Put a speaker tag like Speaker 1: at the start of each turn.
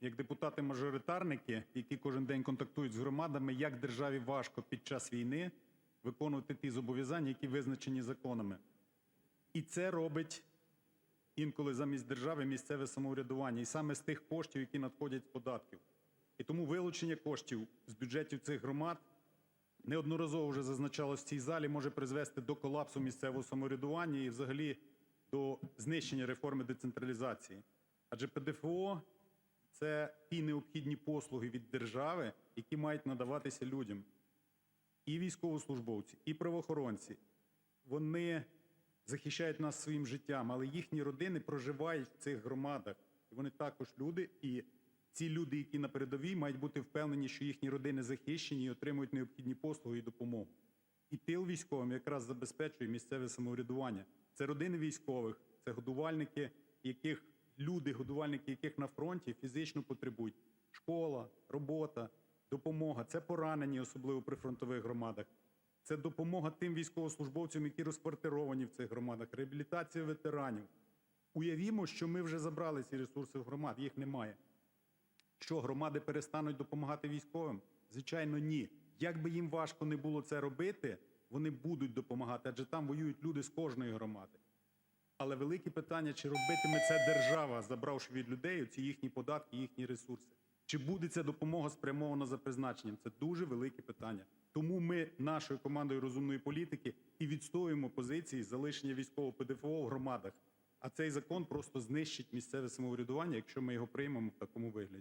Speaker 1: як депутати-мажоритарники, які кожен день контактують з громадами, як державі важко під час війни виконувати ті зобов'язання, які визначені законами. І це робить інколи замість держави місцеве самоврядування, і саме з тих коштів, які надходять з податків. І тому вилучення коштів з бюджетів цих громад неодноразово вже зазначалось в цій залі, може призвести до колапсу місцевого самоврядування і взагалі до знищення реформи децентралізації. Адже ПДФО це ті необхідні послуги від держави, які мають надаватися людям. І військовослужбовці, і правоохоронці. Вони захищають нас своїм життям, але їхні родини проживають в цих громадах. І вони також люди. І ці люди, які на передовій, мають бути впевнені, що їхні родини захищені і отримують необхідні послуги і допомогу. І тил військовим якраз забезпечує місцеве самоврядування. Це родини військових, це годувальники, яких люди, годувальники яких на фронті фізично потребують. Школа, робота, допомога. Це поранені, особливо при фронтових громадах. Це допомога тим військовослужбовцям, які розквартировані в цих громадах, реабілітація ветеранів. Уявімо, що ми вже забрали ці ресурси в громад, їх немає. Що громади перестануть допомагати військовим? Звичайно, ні. Як би їм важко не було це робити, вони будуть допомагати, адже там воюють люди з кожної громади. Але велике питання, чи робитиме це держава, забравши від людей ці їхні податки, їхні ресурси? Чи буде ця допомога спрямована за призначенням? Це дуже велике питання. Тому ми нашою командою розумної політики і відстоюємо позиції залишення військового ПДФО в громадах. А цей закон просто знищить місцеве самоврядування, якщо ми його приймемо в такому вигляді.